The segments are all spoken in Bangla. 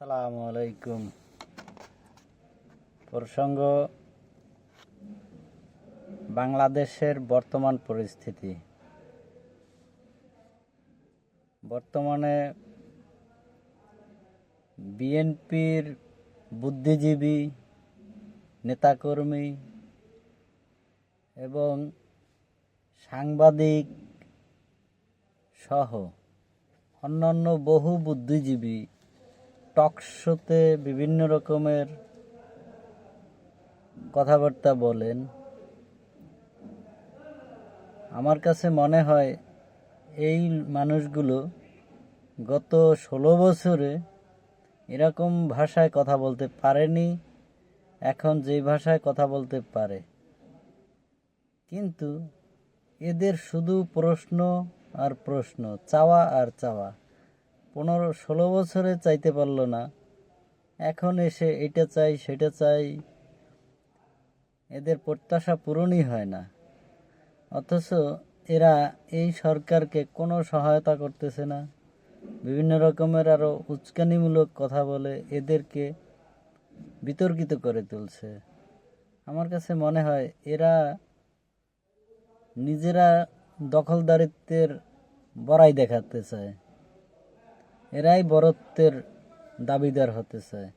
সালামু আলাইকুম। প্রসঙ্গ, বাংলাদেশের বর্তমান পরিস্থিতি। বর্তমানে বিএনপির বুদ্ধিজীবী, নেতাকর্মী এবং সাংবাদিক সহ অন্যান্য বহু বুদ্ধিজীবী টকশোতে বিভিন্ন রকমের কথাবার্তা বলেন। আমার কাছে মনে হয় এই মানুষগুলো গত ষোলো বছরে এরকম ভাষায় কথা বলতে পারেনি, এখন যেই ভাষায় কথা বলতে পারে। কিন্তু এদের শুধু প্রশ্ন আর প্রশ্ন, চাওয়া আর চাওয়া। পনেরো, ষোলো বছরে চাইতে পারল না। এখন এসে এটা চাই, সেটা চাই, এদের প্রত্যাশা পূরণই হয় না। অথচ এরা এই সরকারকে কোনো সহায়তা করতেছে না। বিভিন্ন রকমের আরও উস্কানিমূলক কথা বলে এদেরকে বিতর্কিত করে তুলছে। আমার কাছে মনে হয় এরা নিজেরা দখলদারিত্বের বড়াই দেখাতে চায়। এরাই বরত্বের দাবিদার হতে চায়।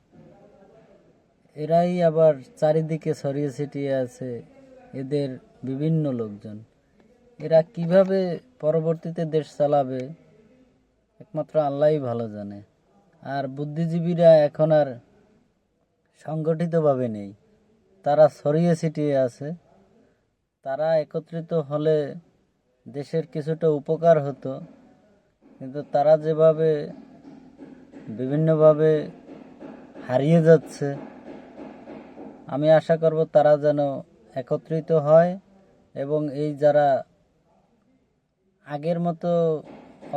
এরাই আবার চারিদিকে ছড়িয়ে ছিটিয়ে আছে এদের বিভিন্ন লোকজন। এরা কীভাবে পরবর্তীতে দেশ চালাবে, একমাত্র আল্লাহই ভালো জানে। আর বুদ্ধিজীবীরা এখন আর সংগঠিতভাবে নেই। তারা ছড়িয়ে ছিটিয়ে আছে। তারা একত্রিত হলে দেশের কিছুটা উপকার হতো। কিন্তু তারা যেভাবে বিভিন্নভাবে হারিয়ে যাচ্ছে। আমি আশা করব তারা যেন একত্রিত হয় এবং এই যারা আগের মতো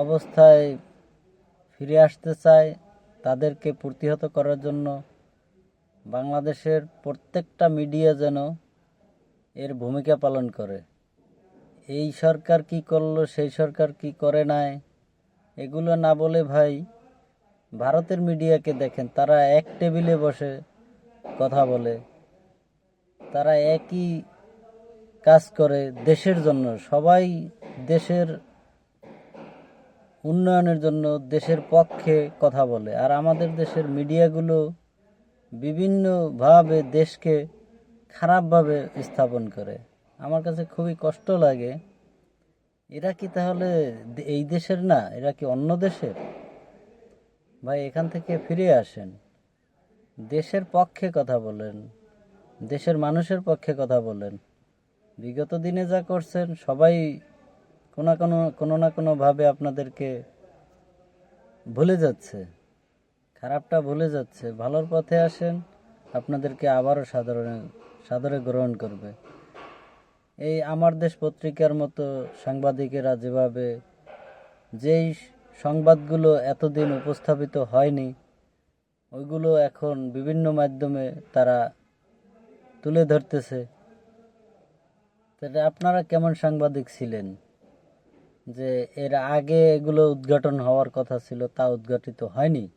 অবস্থায় ফিরে আসতে চায়, তাদেরকে প্রতিহত করার জন্য বাংলাদেশের প্রত্যেকটা মিডিয়া যেন এর ভূমিকা পালন করে। এই সরকার কি করল, সেই সরকার কি করে নাই, এগুলো না বলে ভাই ভারতের মিডিয়াকে দেখেন, তারা এক টেবিলে বসে কথা বলে। তারা একই কাজ করে দেশের জন্য। সবাই দেশের উন্নয়নের জন্য দেশের পক্ষে কথা বলে। আর আমাদের দেশের মিডিয়াগুলো বিভিন্নভাবে দেশকে খারাপভাবে স্থাপন করে। আমার কাছে খুবই কষ্ট লাগে। এরা কি তাহলে এই দেশের না, এরা কি অন্য দেশের? ভাই, এখান থেকে ফিরে আসেন। দেশের পক্ষে কথা বলেন, দেশের মানুষের পক্ষে কথা বলেন। বিগত দিনে যা করছেন, সবাই কোনো কোনো কোনো না কোনোভাবে আপনাদেরকে ভুলে যাচ্ছে। খারাপটা ভুলে যাচ্ছে। ভালোর পথে আসেন, আপনাদেরকে আবারও সাধারণ সাদরে গ্রহণ করবে। এই আমার দেশ পত্রিকার মতো সাংবাদিকেরা যেভাবে যেই সংবাদগুলো এতদিন উপস্থাপিত হয়নি, ওইগুলো এখন বিভিন্ন মাধ্যমে তারা তুলে ধরতেছে। তাহলে আপনারা কেমন সাংবাদিক ছিলেন? যে এর আগে এগুলো উদ্ঘাটন হওয়ার কথা ছিল, তা উদ্ঘাটিত হয়নি?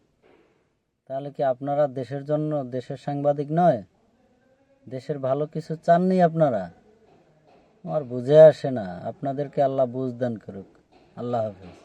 তাহলে কি আপনারা দেশের জন্য দেশের সাংবাদিক নয়? দেশের ভালো কিছু চাননি আপনারা? আমার বুঝে আসে না। আপনাদেরকে আল্লাহ বুঝ দান করুক। আল্লাহ হাফিজ।